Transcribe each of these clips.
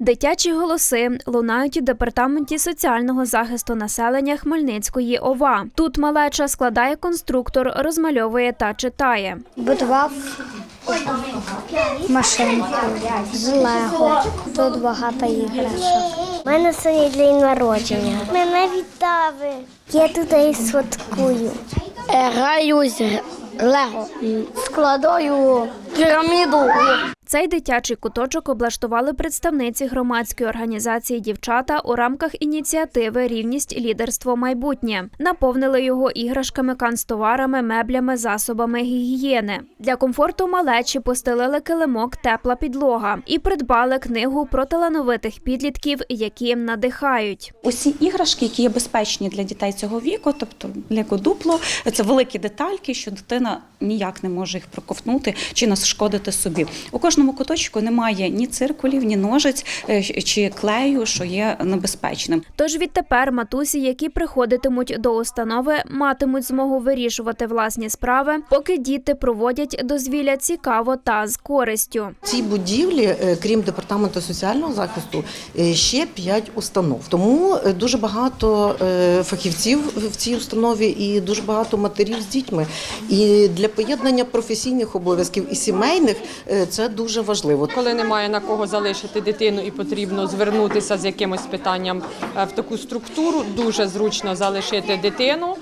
Дитячі голоси лунають у департаменті соціального захисту населення Хмельницької ОВА. Тут малеча складає конструктор, розмальовує та читає. Будував машинку з Лего. Тут багато іграшок. У мене сьогодні день народження. Мене вітали. Я тут і святкую. Граю з Лего. Складаю піраміду. Цей дитячий куточок облаштували представниці громадської організації Дівчата у рамках ініціативи Рівність лідерство майбутнє. Наповнили його іграшками, канцтоварами, меблями, засобами гігієни. Для комфорту малечі постелили килимок, тепла підлога і придбали книгу про талановитих підлітків, які надихають. Усі іграшки, які є безпечні для дітей цього віку, тобто Лего дупло, це великі детальки, що дитина ніяк не може їх проковтнути чи нашкодити собі. У кожному куточку немає ні циркулів, ні ножиць е, чи клею, що є небезпечним. Тож відтепер матусі, які приходитимуть до установи, матимуть змогу вирішувати власні справи, поки діти проводять дозвілля цікаво та з користю. В цій будівлі, е, крім департаменту соціального захисту, е, ще п'ять установ. Тому дуже багато фахівців в цій установі і дуже багато матерів з дітьми. І для поєднання професійних обов'язків і сімейних це дуже важливо. Коли немає на кого залишити дитину і потрібно звернутися з якимось питанням е, в таку структуру, дуже зручно залишити дитину,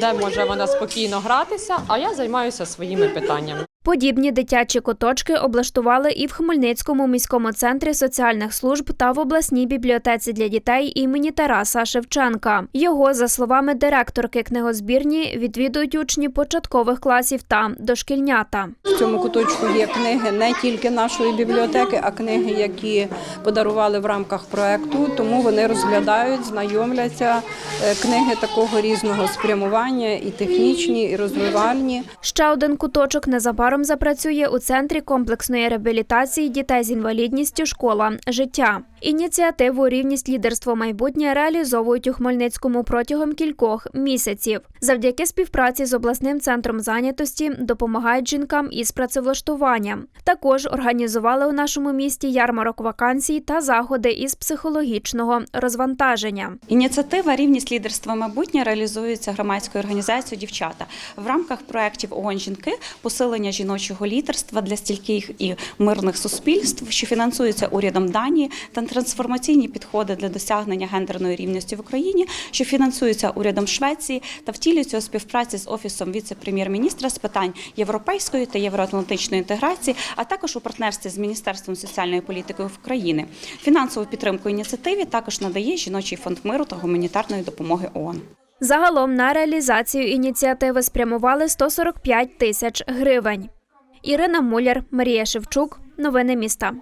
де може вона спокійно гратися, а я займаюся своїми питаннями. Подібні дитячі куточки облаштували і в Хмельницькому міському центрі соціальних служб та в обласній бібліотеці для дітей імені Тараса Шевченка. Його, за словами директорки книгозбірні, відвідують учні початкових класів та дошкільнята. В цьому куточку є книги не тільки нашої бібліотеки, а книги, які подарували в рамках проекту. Тому вони розглядають, знайомляться. Е, Книги такого різного спрямування, і технічні, і розвивальні. Ще один куточок незабаром запрацює у центрі комплексної реабілітації дітей з інвалідністю школа життя. Ініціативу Рівність лідерство майбутнє реалізовують у Хмельницькому протягом кількох місяців. Завдяки співпраці з обласним центром зайнятості допомагають жінкам із працевлаштуванням. Також організували у нашому місті ярмарок вакансій та заходи із психологічного розвантаження. Ініціатива Рівність лідерства майбутнє реалізується громадською організацією Дівчата в рамках проєктів ООН жінки посилення жіночого лідерства для стільких і мирних суспільств, що фінансується урядом Данії, та трансформаційні підходи для досягнення гендерної рівності в Україні, що фінансується урядом Швеції та втілюється у співпраці з офісом віце-прем'єр-міністра з питань європейської та євроатлантичної інтеграції, а також у партнерстві з Міністерством соціальної політики України. Фінансову підтримку ініціативі також надає жіночий фонд миру та гуманітарної допомоги ООН. Загалом на реалізацію ініціативи спрямували 145 тисяч гривень. Ірина Муляр, Марія Шевчук. Новини міста.